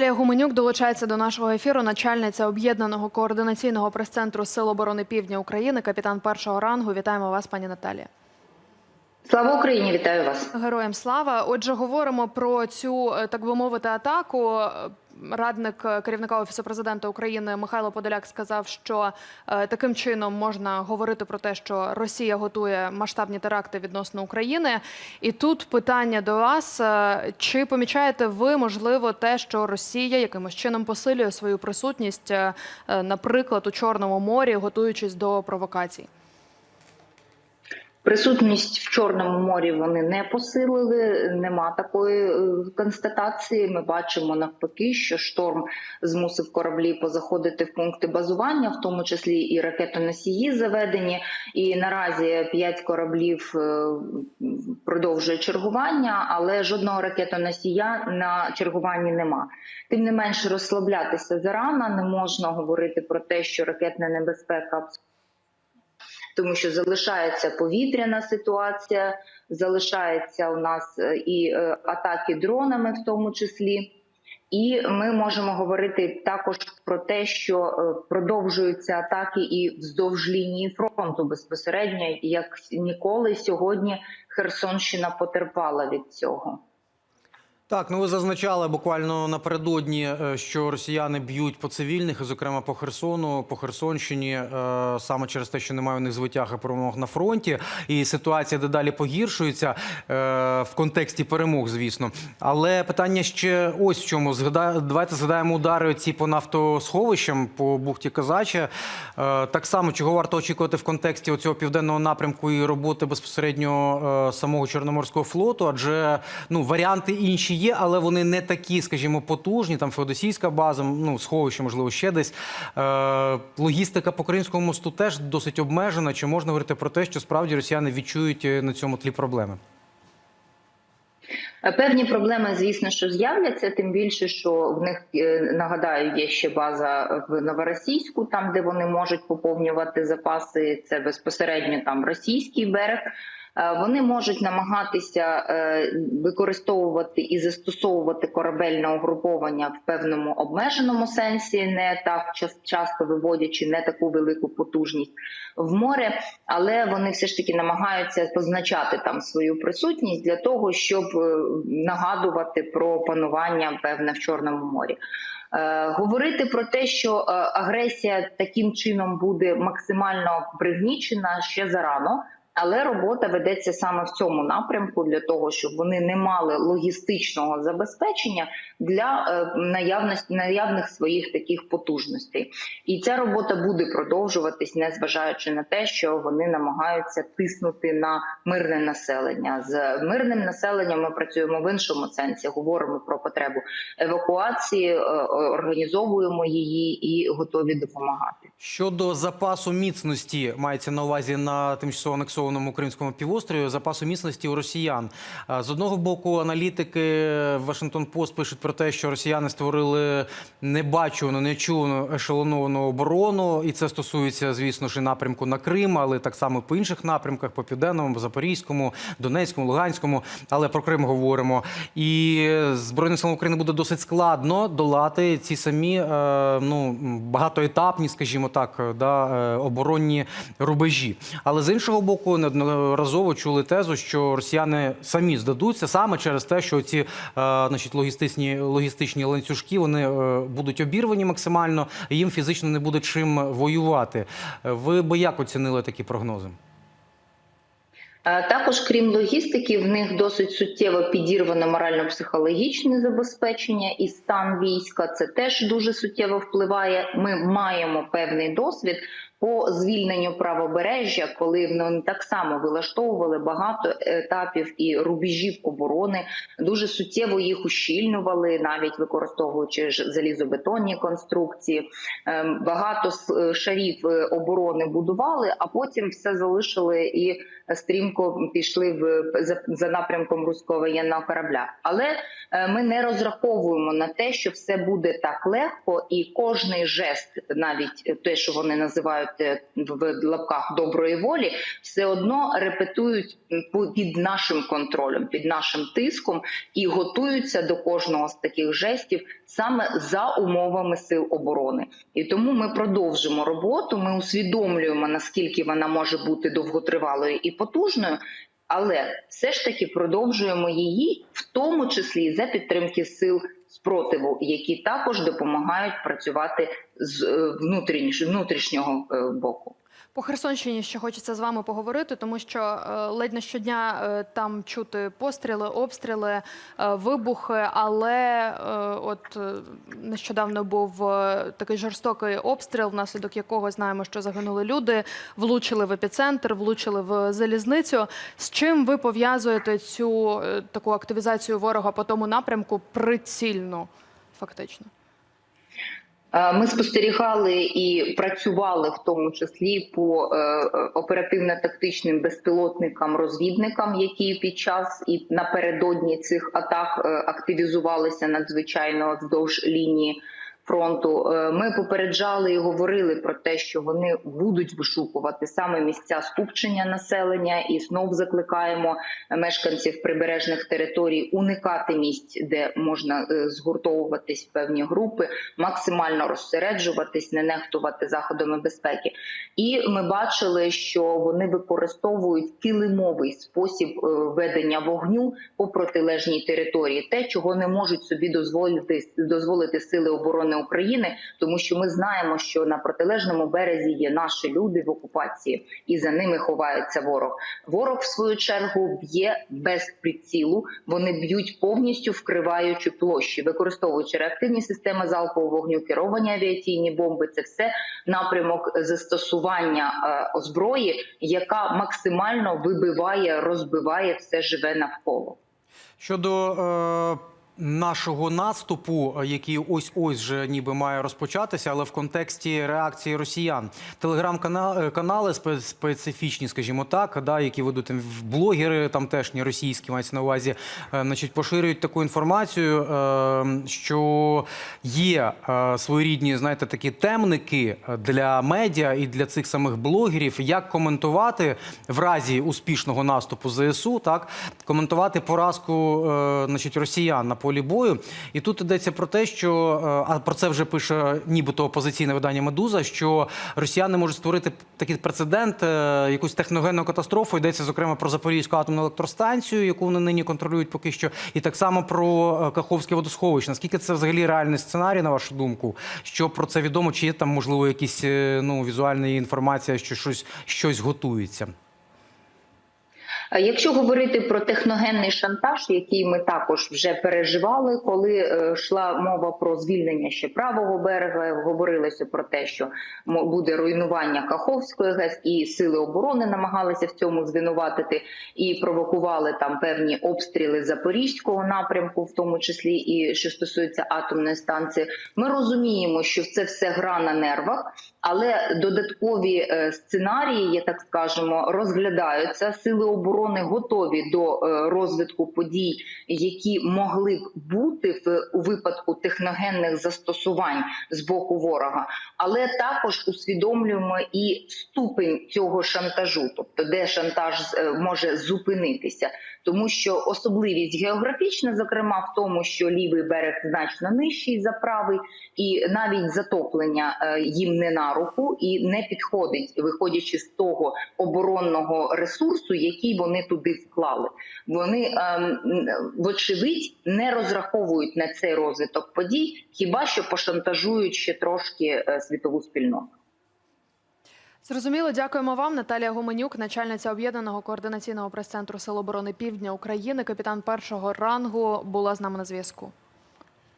Наталія Гуменюк долучається до нашого ефіру. Начальниця об'єднаного координаційного прес-центру Сил оборони Півдня України, капітан першого рангу. Вітаємо вас, пані Наталія. Слава Україні, вітаю вас. Героям слава. Отже, говоримо про цю е, так би мовити атаку. Радник е, керівника офісу президента України Михайло Подоляк сказав, що е, таким чином можна говорити про те, що Росія готує масштабні теракти відносно України. І тут питання до вас: е, чи помічаєте ви можливо те, що Росія якимось чином посилює свою присутність, наприклад, у Чорному морі, готуючись до провокацій? Присутність в Чорному морі вони не посилили. Нема такої е, констатації. Ми бачимо навпаки, що шторм змусив кораблі позаходити в пункти базування, в тому числі і ракетоносії заведені. І наразі п'ять кораблів е, продовжує чергування, але жодного ракетоносія на чергуванні нема. Тим не менше розслаблятися зарано, не можна говорити про те, що ракетна небезпека тому що залишається повітряна ситуація, залишається у нас е, і е, атаки дронами, в тому числі. І ми можемо говорити також про те, що е, продовжуються атаки і вздовж лінії фронту безпосередньо, як ніколи сьогодні Херсонщина потерпала від цього. Так, ну ви зазначали буквально напередодні, е, що росіяни б'ють по цивільних, і, зокрема по Херсону, по Херсонщині, е, саме через те, що немає у них звитяг і перемог на фронті, і ситуація дедалі погіршується е, в контексті перемог, звісно. Але питання ще ось в чому. Давайте згадаємо удари ці по нафтосховищам по бухті Казача. Так само, чого варто очікувати в контексті цього південного напрямку і роботи безпосередньо самого Чорноморського флоту, адже ну варіанти інші є, але вони не такі, скажімо, потужні. Там Феодосійська база, ну сховище, можливо, ще десь. Е, логістика по Кримському мосту теж досить обмежена. Чи можна говорити про те, що справді росіяни відчують е, на цьому тлі проблеми? Певні проблеми, звісно, що з'являться, тим більше, що в них е, нагадаю, є ще база в Новоросійську, там де вони можуть поповнювати запаси. Це безпосередньо там російський берег. Е, вони можуть намагатися е, використовувати і застосовувати корабельне угруповання в певному обмеженому сенсі, не так часто виводячи не таку велику потужність в море, але вони все ж таки намагаються позначати там свою присутність для того, щоб е, нагадувати про панування певне в чорному морі. Говорити про те, що агресія таким чином буде максимально пригнічена ще зарано. Але робота ведеться саме в цьому напрямку для того, щоб вони не мали логістичного забезпечення для е, наявності наявних своїх таких потужностей, і ця робота буде продовжуватись, незважаючи на те, що вони намагаються тиснути на мирне населення. З мирним населенням ми працюємо в іншому сенсі. Говоримо про потребу евакуації, е, організовуємо її і готові допомагати. Щодо запасу міцності мається на увазі на тимчасово анексованому Кримському півострові запасу міцності у росіян. З одного боку, аналітики Вашингтон Пост пишуть про те, що росіяни створили небачувану, нечувану ешелоновану оборону, і це стосується, звісно ж, і напрямку на Крим, але так само по інших напрямках: по південному, Запорізькому, Донецькому, Луганському. Але про Крим говоримо. І збройним силам України буде досить складно долати ці самі ну багатоетапні, скажімо так, да, оборонні рубежі. Але з іншого боку, неодноразово чули тезу, що росіяни самі здадуться саме через те, що ці значить, логістичні логістичні ланцюжки вони будуть обірвані максимально, і їм фізично не буде чим воювати. Ви би як оцінили такі прогнози? Також, крім логістики, в них досить суттєво підірвано морально-психологічне забезпечення і стан війська. Це теж дуже суттєво впливає. Ми маємо певний досвід по звільненню правобережжя, коли вони так само вилаштовували багато етапів і рубежів оборони, дуже суттєво їх ущільнювали, навіть використовуючи залізобетонні конструкції. Ем, багато шарів е, оборони будували, а потім все залишили і стрімко пішли в за, напрямком руського воєнного корабля. Але е, ми не розраховуємо на те, що все буде так легко, і кожний жест, навіть те, що вони називають давайте в лапках доброї волі, все одно репетують під нашим контролем, під нашим тиском і готуються до кожного з таких жестів саме за умовами сил оборони. І тому ми продовжимо роботу. Ми усвідомлюємо наскільки вона може бути довготривалою і потужною. Але все ж таки продовжуємо її, в тому числі за підтримки сил спротиву, які також допомагають працювати з е, внутрішнього, е, боку. По Херсонщині ще хочеться з вами поговорити, тому що е, ледь не щодня е, там чути постріли, обстріли, е, вибухи. Але от нещодавно був такий жорстокий обстріл, внаслідок якого знаємо, що загинули люди, влучили в епіцентр, влучили в залізницю. З чим ви пов'язуєте цю таку активізацію ворога по тому напрямку прицільну, фактично? Е, Ми спостерігали і працювали в тому числі по е, оперативно-тактичним безпілотникам, розвідникам, які під час і напередодні цих атак е, активізувалися надзвичайно вздовж лінії фронту. Е, Ми попереджали і говорили про те, що вони будуть вишукувати саме місця скупчення населення, і знов закликаємо мешканців прибережних територій уникати місць, де можна е, згуртовуватись в певні групи, максимально розсереджуватись, не нехтувати заходами безпеки. І ми бачили, що вони використовують килимовий спосіб е, ведення вогню по протилежній території, те, чого не можуть собі дозволити дозволити сили оборони України, тому що ми знаємо, що на протилежному березі є наші люди в окупації, і за ними ховається ворог. Ворог, в свою чергу, б'є без прицілу. Вони б'ють повністю вкриваючи площі, використовуючи реактивні системи залпового вогню, керовані авіаційні бомби. Це все напрямок застосування е, зброї, яка максимально вибиває, розбиває все живе навколо. Щодо е, нашого наступу, е, який ось ось вже ніби має розпочатися, але в контексті реакції росіян, телеграм-канали специфічні, скажімо так, да, які ведуть там в блогери, тамтешні російські мається на увазі, е, значить, поширюють таку інформацію, е, що є е, своєрідні, знаєте, такі темники для медіа і для цих самих блогерів, як коментувати в разі успішного наступу ЗСУ, так коментувати поразку е, значить, росіян на полі бою. І тут йдеться про те, що е, а про це вже пише нібито опозиційне видання Медуза, що росіяни можуть створити такий прецедент, е, якусь техногенну катастрофу. Йдеться зокрема про Запорізьку атомну електростанцію, яку вони нині контролюють поки що, і так само про е, Каховське водосховище. Наскільки це взагалі реальний сценарій, на вашу думку? Що про це відомо? Чи є там можливо якісь ну візуальна інформація, що щось щось готується? Е, Якщо говорити про техногенний шантаж, який ми також вже переживали, коли е, йшла мова про звільнення ще правого берега, говорилося про те, що буде руйнування Каховської ГЕС, і сили оборони намагалися в цьому звинуватити і провокували там певні обстріли запорізького напрямку, в тому числі і що стосується атомної станції. Ми розуміємо, що це все гра на нервах, але додаткові е, сценарії, я так скажемо, розглядаються. Сили оборони готові до е, розвитку подій, які могли б бути в у випадку техногенних застосувань з боку ворога, але також усвідомлюємо і ступень цього шантажу, тобто де шантаж е, може зупинитися, тому що особливість географічна, зокрема в тому, що лівий берег значно нижчий за правий, і навіть затоплення е, їм не на руку і не підходить, виходячи з того оборонного ресурсу, який вони туди вклали. Вони ем, вочевидь не розраховують на цей розвиток подій, хіба що пошантажують ще трошки е, світову спільноту. Зрозуміло, дякуємо вам. Наталія Гуменюк, начальниця об'єднаного координаційного прес-центру Сил оборони Півдня України, капітан першого рангу, була з нами на зв'язку.